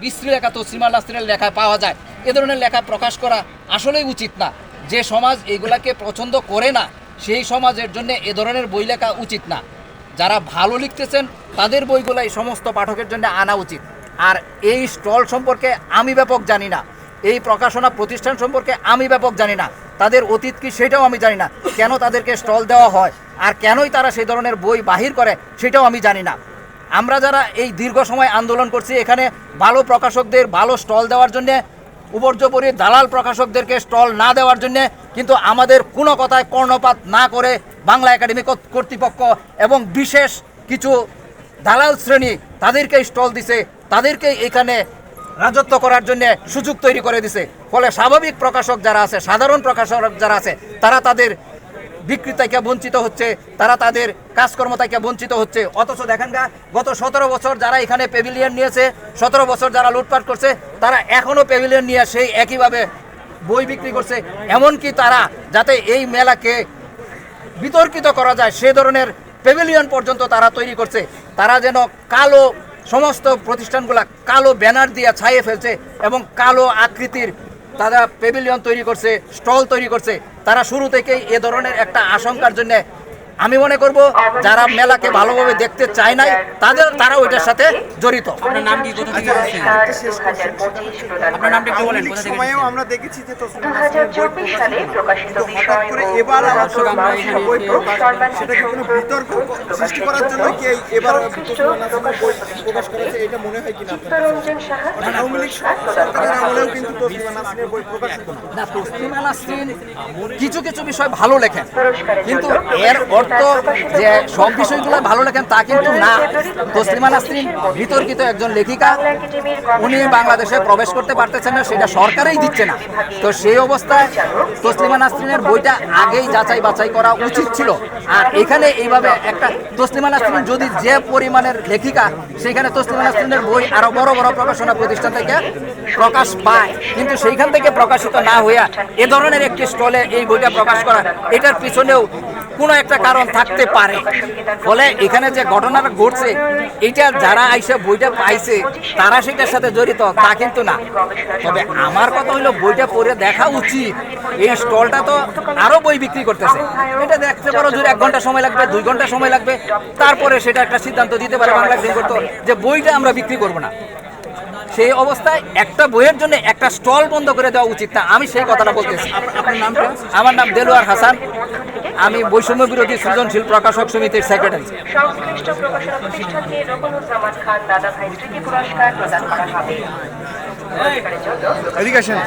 বিশ্রী লেখা তসলিমা নাসরিনের লেখায় পাওয়া যায়। এ ধরনের লেখা প্রকাশ করা আসলেই উচিত না। যে সমাজ এগুলাকে পছন্দ করে না, সেই সমাজের জন্য এ ধরনের বই লেখা উচিত না। যারা ভালো লিখতেছেন, তাদের বইগুলো এই সমস্ত পাঠকের জন্য আনা উচিত। আর এই স্টল সম্পর্কে আমি ব্যাপক জানি না। এই প্রকাশনা প্রতিষ্ঠান সম্পর্কে আমি ব্যাপক জানি না। তাদের অতীত কি সেটাও আমি জানি না। কেন তাদেরকে স্টল দেওয়া হয়? আর কেনই তারা সেই ধরনের বই বাহির করে, সেটাও আমি জানি না। আমরা যারা এই দীর্ঘ সময় আন্দোলন করছি, এখানে ভালো প্রকাশকদের ভালো স্টল দেওয়ার জন্যে উপর্যপরি দালাল প্রকাশকদেরকে স্টল না দেওয়ার জন্যে, কিন্তু আমাদের কোনো কথায় কর্ণপাত না করে বাংলা একাডেমি কর্তৃপক্ষ এবং বিশেষ কিছু দালাল শ্রেণি তাদেরকে স্টল দিছে, তাদেরকে এখানে রাজত্ব করার জন্য সুযোগ তৈরি করে দিছে। ফলে স্বাভাবিক প্রকাশক যারা আছে, সাধারণ প্রকাশক যারা আছে, তারা তাদের বিক্রি থেকে বঞ্চিত হচ্ছে, তারা তাদের কাজকর্ম থেকে বঞ্চিত হচ্ছে। অথচ দেখেন গা, গত সতেরো বছর যারা এখানে পেভিলিয়ন নিয়েছে, সতেরো বছর যারা লুটপাট করছে, তারা এখনও পেভিলিয়ন নিয়ে সেই একইভাবে বই বিক্রি করছে। এমনকি তারা যাতে এই মেলাকে বিতর্কিত করা যায়, সে ধরনের পেভিলিয়ন পর্যন্ত তারা তৈরি করছে। তারা যেন কালো সমস্ত প্রতিষ্ঠানগুলা কালো ব্যানার দিয়ে ছাইয়ে ফেলছে এবং কালো আকৃতির তারা পেভিলিয়ন তৈরি করছে, স্টল তৈরি করছে। তারা শুরু থেকেই এ ধরনের একটা আশঙ্কার জন্য আমি মনে করব যারা মেলাকে ভালোভাবে দেখতে চায় নাই তাদের তারা ওইটার সাথে জড়িত। আপনার নাম কি? কোথা থেকে আপনার নামটা একটু বলেন কোথা থেকে সময়েও আমরা দেখেছি যে তসলিমা দু নাসরিনের হাজার বই চব্বিশ সালে প্রকাশিত হঠাৎ বিষয় করে ও এবার আমরা এখানে বই প্রকাশ সেটা কোনো বিতর্ক সৃষ্টি করার জন্য কি এবার তসলিমা নাসরিনের বই প্রকাশ করেছে এটা মনে হয় কিনা? চিত্তরঞ্জন সাহা মানে আওয়ামী লীগ সরকারের আমলেও কিন্তু তসলিমা নাসরিনের বই প্রকাশিত না না। তসলিমা নাসরিন কিছু কিছু বিষয় ভালো লেখেন। কিন্তু এর অর্থ যে সব বিষয়গুলো ভালো লেখেন, তা কিন্তু না। তসলিমা নাসরিন বিতর্কিত একজন লেখিকা, উনি বাংলাদেশে প্রবেশ করতে পারতেছেন না, সেটা সরকারই দিচ্ছে না। তো সেই অবস্থায় তসলিমা নাসরিনের বইটা আগেই যাচাই বাছাই করা উচিত ছিল। আর এখানে এইভাবে একটা তসলিমা নাসরিন যদি যে পরিমাণের লেখিকা, সেখানে তসলিমা নাসরিনের বই আরও বড় বড় প্রকাশনা প্রতিষ্ঠান থেকে প্রকাশ পায়। কিন্তু সেইখান থেকে প্রকাশিত না হইয়া এ ধরনের একটি স্টলে এই বইটা প্রকাশ করা, এটার পিছনেও কোনো একটা কারণ থাকতে পারে। ফলে এখানে যে ঘটনাটা ঘটছে, এটা যারা আইসে বইটা পাইছে, তারা সেটার সাথে জড়িত, তা কিন্তু না। তবে আমার কথা হলো, বইটা পড়ে দেখা উচিত। এই স্টলটা তো আরও বই বিক্রি করতেছে। এটা দেখতে পারো যদি এক ঘণ্টা সময় লাগবে, দুই ঘণ্টা সময় লাগবে। তারপরে সেটা একটা সিদ্ধান্ত দিতে পারে বাংলা করতো, যে বইটা আমরা বিক্রি করব না। সেই অবস্থায় একটা বইয়ের জন্য একটা স্টল বন্ধ করে দেওয়া উচিত না। আমি সেই কথাটা বলতেছি। আমার নাম দেলোয়ার হাসান। আমি বৈষম্য বিরোধী সৃজনশীল প্রকাশক সমিতির সেক্রেটারি সংশ্লিষ্ট প্রকাশনা প্রতিষ্ঠানকে রকনুজ্জামান খান দাদাভাই স্মৃতি পুরস্কার প্রদান করা হবে। এদিকে আসেন।